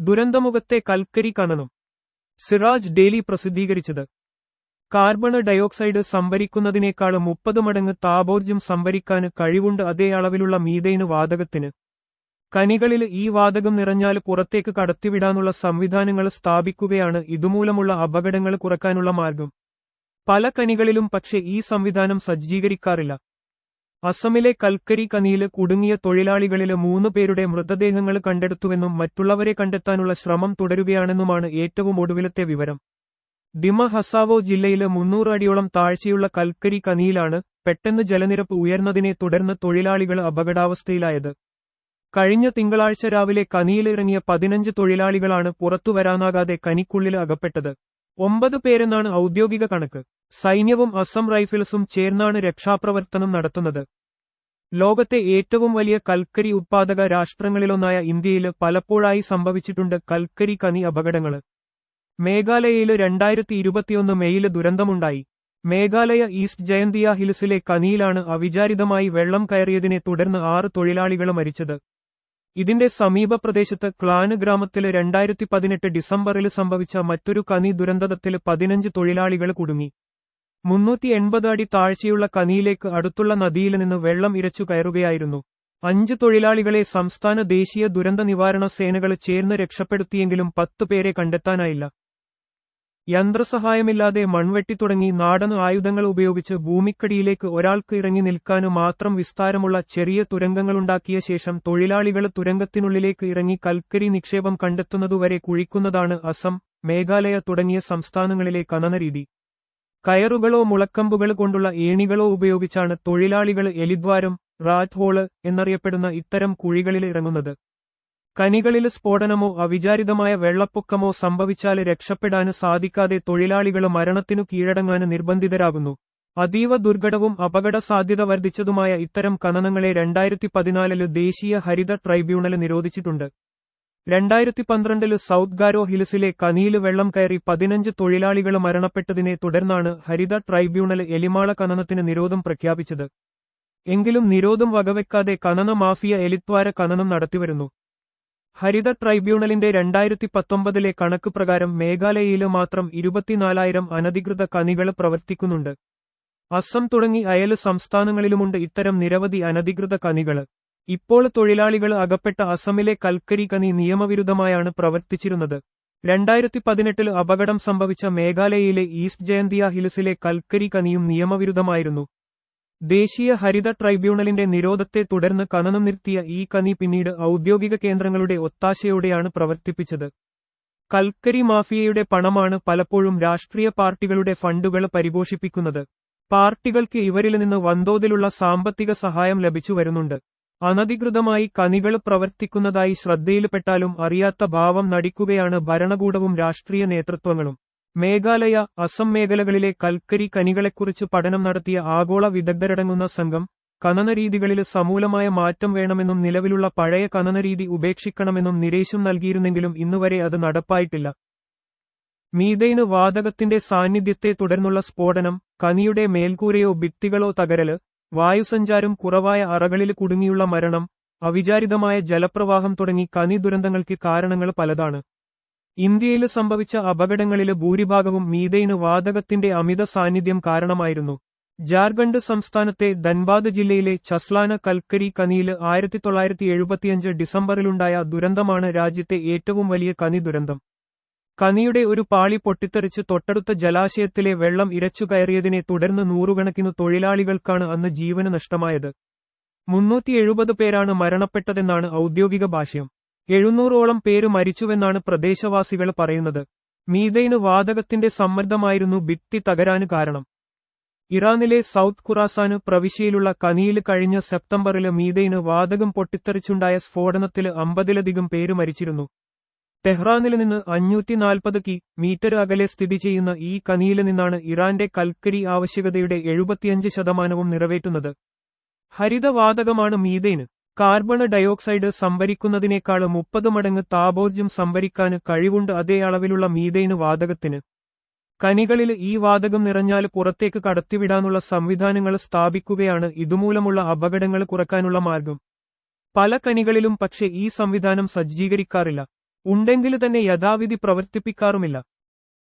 ദുരന്തമുഖത്തെ കൽക്കരി കണനം സിറാജ് ഡെയിലി പ്രസിദ്ധീകരിച്ചത്. കാർബൺ ഡയോക്സൈഡ് സംഭരിക്കുന്നതിനേക്കാൾ മുപ്പത് മടങ്ങ് താപോർജം സംഭരിക്കാൻ കഴിവുണ്ട് അതേ അളവിലുള്ള മീതൈന് വാതകത്തിന്. കനികളിൽ ഈ വാതകം നിറഞ്ഞാൽ പുറത്തേക്ക് കടത്തിവിടാനുള്ള സംവിധാനങ്ങൾ സ്ഥാപിക്കുകയാണ് ഇതുമൂലമുള്ള അപകടങ്ങൾ കുറക്കാനുള്ള മാർഗം. പല കനികളിലും പക്ഷേ ഈ സംവിധാനം സജ്ജീകരിക്കാറില്ല. അസമിലെ കൽക്കരി കനിയിൽ കുടുങ്ങിയ തൊഴിലാളികളിൽ മൂന്ന് പേരുടെ മൃതദേഹങ്ങൾ കണ്ടെടുത്തുവെന്നും മറ്റുള്ളവരെ കണ്ടെത്താനുള്ള ശ്രമം തുടരുകയാണെന്നുമാണ് ഏറ്റവും ഒടുവിലത്തെ വിവരം. ദിമ ഹസാവോ ജില്ലയിൽ മുന്നൂറ് അടിയോളം താഴ്ചയുള്ള കൽക്കരി കനിയിലാണ് പെട്ടെന്ന് ജലനിരപ്പ് ഉയർന്നതിനെ തുടർന്ന് തൊഴിലാളികൾ അപകടാവസ്ഥയിലായത്. കഴിഞ്ഞ തിങ്കളാഴ്ച രാവിലെ കനിയിലിറങ്ങിയ പതിനഞ്ച് തൊഴിലാളികളാണ് പുറത്തുവരാനാകാതെ കനിക്കുള്ളിൽ അകപ്പെട്ടത്. ഒമ്പത് പേരെന്നാണ് ഔദ്യോഗിക കണക്ക്. സൈന്യവും അസം റൈഫിൾസും ചേർന്നാണ് രക്ഷാപ്രവർത്തനം നടത്തുന്നത്. ലോകത്തെ ഏറ്റവും വലിയ കൽക്കരി ഉത്പാദക രാഷ്ട്രങ്ങളിലൊന്നായ ഇന്ത്യയിൽ പലപ്പോഴായി സംഭവിച്ചിട്ടുണ്ട് കൽക്കരി കനി അപകടങ്ങൾ. മേഘാലയയിൽ രണ്ടായിരത്തി ഇരുപത്തിയൊന്ന് മെയ്യിൽ ദുരന്തമുണ്ടായി. മേഘാലയ ഈസ്റ്റ് ജയന്തിയ ഹിൽസിലെ കനിയിലാണ് അവിചാരിതമായി വെള്ളം കയറിയതിനെ തുടർന്ന് ആറ് തൊഴിലാളികൾ മരിച്ചത്. ഇതിന്റെ സമീപ പ്രദേശത്ത് ക്ലാന് ഗ്രാമത്തിൽ രണ്ടായിരത്തി പതിനെട്ട് ഡിസംബറിൽ സംഭവിച്ച മറ്റൊരു കനി ദുരന്തത്തിൽ പതിനഞ്ച് തൊഴിലാളികൾ കുടുങ്ങി. മുന്നൂറ്റി എൺപത് അടി താഴ്ചയുള്ള കനിയിലേക്ക് അടുത്തുള്ള നദിയിൽ നിന്ന് വെള്ളം ഇരച്ചു കയറുകയായിരുന്നു. അഞ്ച് തൊഴിലാളികളെ സംസ്ഥാന ദേശീയ ദുരന്ത നിവാരണ സേനകൾ ചേർന്ന് രക്ഷപ്പെടുത്തിയെങ്കിലും പത്ത് പേരെ കണ്ടെത്താനായില്ല. യന്ത്രസഹായമില്ലാതെ മൺവെട്ടി തുടങ്ങി നാടൻ ആയുധങ്ങൾ ഉപയോഗിച്ച് ഭൂമിക്കടിയിലേക്ക് ഒരാൾക്ക് ഇറങ്ങി നിൽക്കാനു മാത്രം വിസ്താരമുള്ള ചെറിയ തുരങ്കങ്ങളുണ്ടാക്കിയ ശേഷം തൊഴിലാളികൾ തുരങ്കത്തിനുള്ളിലേക്ക് ഇറങ്ങി കൽക്കരി നിക്ഷേപം കണ്ടെത്തുന്നതുവരെ കുഴിക്കുന്നതാണ് അസം മേഘാലയ തുടങ്ങിയ സംസ്ഥാനങ്ങളിലെ ഖനനരീതി കയറുകളോ മുളക്കമ്പുകൾ കൊണ്ടുള്ള ഏണികളോ ഉപയോഗിച്ചാണ് തൊഴിലാളികൾ എലിദ്വാരം റാറ്റ് ഹോൾ എന്നറിയപ്പെടുന്ന ഇത്തരം കുഴികളിൽ ഇറങ്ങുന്നത്. കനികളിൽ സ്ഫോടനമോ അവിചാരിതമായ വെള്ളപ്പൊക്കമോ സംഭവിച്ചാൽ രക്ഷപ്പെടാന് സാധിക്കാതെ തൊഴിലാളികൾ മരണത്തിനു കീഴടങ്ങാൻ നിർബന്ധിതരാകുന്നു. അതീവ ദുർഘടവും അപകട സാധ്യത വർദ്ധിച്ചതുമായ ഇത്തരം കനനങ്ങളെ രണ്ടായിരത്തി പതിനാലിൽ ദേശീയ ഹരിത ട്രൈബ്യൂണൽ നിരോധിച്ചിട്ടുണ്ട്. രണ്ടായിരത്തി പന്ത്രണ്ടിൽ സൌത്ത് ഗാരോ ഹിൽസിലെ കനിയിൽ വെള്ളം കയറി പതിനഞ്ച് തൊഴിലാളികൾ മരണപ്പെട്ടതിനെ തുടർന്നാണ് ഹരിത ട്രൈബ്യൂണൽ എലിമാള ഖനനത്തിന് നിരോധം പ്രഖ്യാപിച്ചത്. എങ്കിലും നിരോധം വകവെക്കാതെ ഖനന മാഫിയ എലിത്വാര ഖനനം നടത്തിവരുന്നു. ഹരിത ട്രൈബ്യൂണലിന്റെ രണ്ടായിരത്തി പത്തൊമ്പതിലെ കണക്ക് പ്രകാരം മേഘാലയയിൽ മാത്രം ഇരുപത്തിനാലായിരം അനധികൃത കനികൾ പ്രവർത്തിക്കുന്നുണ്ട്. അസം തുടങ്ങി അയൽ സംസ്ഥാനങ്ങളിലുമുണ്ട് ഇത്തരം നിരവധി അനധികൃത കനികൾ ഇപ്പോൾ തൊഴിലാളികൾ അകപ്പെട്ട അസമിലെ കൽക്കരി കനി നിയമവിരുദ്ധമായാണ് പ്രവർത്തിച്ചിരുന്നത്. രണ്ടായിരത്തി പതിനെട്ടിൽ അപകടം സംഭവിച്ച മേഘാലയയിലെ ഈസ്റ്റ് ജയന്തിയ ഹിൽസിലെ കൽക്കരി കനിയും നിയമവിരുദ്ധമായിരുന്നു. ദേശീയ ഹരിത ട്രൈബ്യൂണലിന്റെ നിരോധത്തെ തുടർന്ന് കനനം നിർത്തിയ ഈ കനി പിന്നീട് ഔദ്യോഗിക കേന്ദ്രങ്ങളുടെ ഒത്താശയോടെയാണ് പ്രവർത്തിപ്പിച്ചത്. കൽക്കരി മാഫിയയുടെ പണമാണ് പലപ്പോഴും രാഷ്ട്രീയ പാർട്ടികളുടെ ഫണ്ടുകൾ പരിപോഷിപ്പിക്കുന്നത്. പാർട്ടികൾക്ക് ഇവരിൽ നിന്ന് വൻതോതിലുള്ള സാമ്പത്തിക സഹായം ലഭിച്ചു വരുന്നുണ്ട് അനധികൃതമായി കനികൾ പ്രവർത്തിക്കുന്നതായി ശ്രദ്ധയിൽപ്പെട്ടാലും അറിയാത്ത ഭാവം നടിക്കുകയാണ് ഭരണകൂടവും രാഷ്ട്രീയ നേതൃത്വങ്ങളും. മേഘാലയ അസം മേഖലകളിലെ കൽക്കരി കനികളെക്കുറിച്ച് പഠനം നടത്തിയ ആഗോള വിദഗ്ധരടങ്ങുന്ന സംഘം ഖനനരീതികളിൽ സമൂലമായ മാറ്റം വേണമെന്നും നിലവിലുള്ള പഴയ ഖനനരീതി ഉപേക്ഷിക്കണമെന്നും നിരേശം നൽകിയിരുന്നെങ്കിലും ഇന്നുവരെ അത് നടപ്പായിട്ടില്ല. മീതൈന് വാതകത്തിന്റെ സാന്നിധ്യത്തെ തുടർന്നുള്ള സ്ഫോടനം കനിയുടെ മേൽക്കൂരയോ ഭിത്തികളോ തകരൽ വായുസഞ്ചാരം കുറവായ അറകളിൽ കുടുങ്ങിയുള്ള മരണം അവിചാരിതമായ ജലപ്രവാഹം തുടങ്ങി കനി ദുരന്തങ്ങൾക്ക് കാരണങ്ങൾ പലതാണ്. ഇന്ത്യയിൽ സംഭവിച്ച അപകടങ്ങളിൽ ഭൂരിഭാഗവും മീതൈന് വാതകത്തിന്റെ അമിത സാന്നിധ്യം കാരണമായിരുന്നു. ജാർഖണ്ഡ് സംസ്ഥാനത്തെ ധൻബാദ് ജില്ലയിലെ ചസ്ലാന കൽക്കരി കനിയിൽ ആയിരത്തി തൊള്ളായിരത്തി എഴുപത്തിയഞ്ച് ഡിസംബറിലുണ്ടായ ദുരന്തമാണ് രാജ്യത്തെ ഏറ്റവും വലിയ കനി ദുരന്തം. കനിയുടെ ഒരു പാളി പൊട്ടിത്തെറിച്ച് തൊട്ടടുത്ത ജലാശയത്തിലെ വെള്ളം ഇരച്ചുകയറിയതിനെ തുടർന്ന് നൂറുകണക്കിന് തൊഴിലാളികൾക്കാണ് അന്ന് ജീവന് നഷ്ടമായത്. മുന്നൂറ്റി എഴുപത് പേരാണ് മരണപ്പെട്ടതെന്നാണ് ഔദ്യോഗിക ഭാഷ്യം. എഴുന്നൂറോളം പേര് മരിച്ചുവെന്നാണ് പ്രദേശവാസികൾ പറയുന്നത്. മീതൈന് വാതകത്തിന്റെ സമ്മർദ്ദമായിരുന്നു ഭിത്തി തകരാന് കാരണം. ഇറാനിലെ സൌത്ത് ഖുറാസാന് പ്രവിശ്യയിലുള്ള കനിയിൽ കഴിഞ്ഞ സെപ്റ്റംബറിലെ മീതൈന് വാതകം പൊട്ടിത്തെറിച്ചുണ്ടായ സ്ഫോടനത്തിൽ അമ്പതിലധികം പേര് മരിച്ചിരുന്നു. ടെഹ്റാനിൽ നിന്ന് അഞ്ഞൂറ്റി നാൽപ്പത് കി. മീറ്റർ അകലെ സ്ഥിതി ചെയ്യുന്ന ഈ കനിയിൽ നിന്നാണ് ഇറാന്റെ കൽക്കരി ആവശ്യകതയുടെ എഴുപത്തിയഞ്ച് ശതമാനവും നിറവേറ്റുന്നത്. ഹരിതവാതകമാണ് മീതേന് കാർബൺ ഡയോക്സൈഡ് സംഭരിക്കുന്നതിനേക്കാൾ മുപ്പത് മടങ്ങ് താപോർജം സംഭരിക്കാന് കഴിവുണ്ട് അതേ അളവിലുള്ള മീതേന് വാതകത്തിന്. കനികളിൽ ഈ വാതകം നിറഞ്ഞാൽ പുറത്തേക്ക് കടത്തിവിടാനുള്ള സംവിധാനങ്ങൾ സ്ഥാപിക്കുകയാണ് ഇതുമൂലമുള്ള അപകടങ്ങൾ കുറക്കാനുള്ള മാർഗം. പല കനികളിലും പക്ഷേ ഈ സംവിധാനം സജ്ജീകരിക്കാറില്ല. ഉണ്ടെങ്കിൽ തന്നെ യഥാവിധി പ്രവർത്തിപ്പിക്കാറുമില്ല.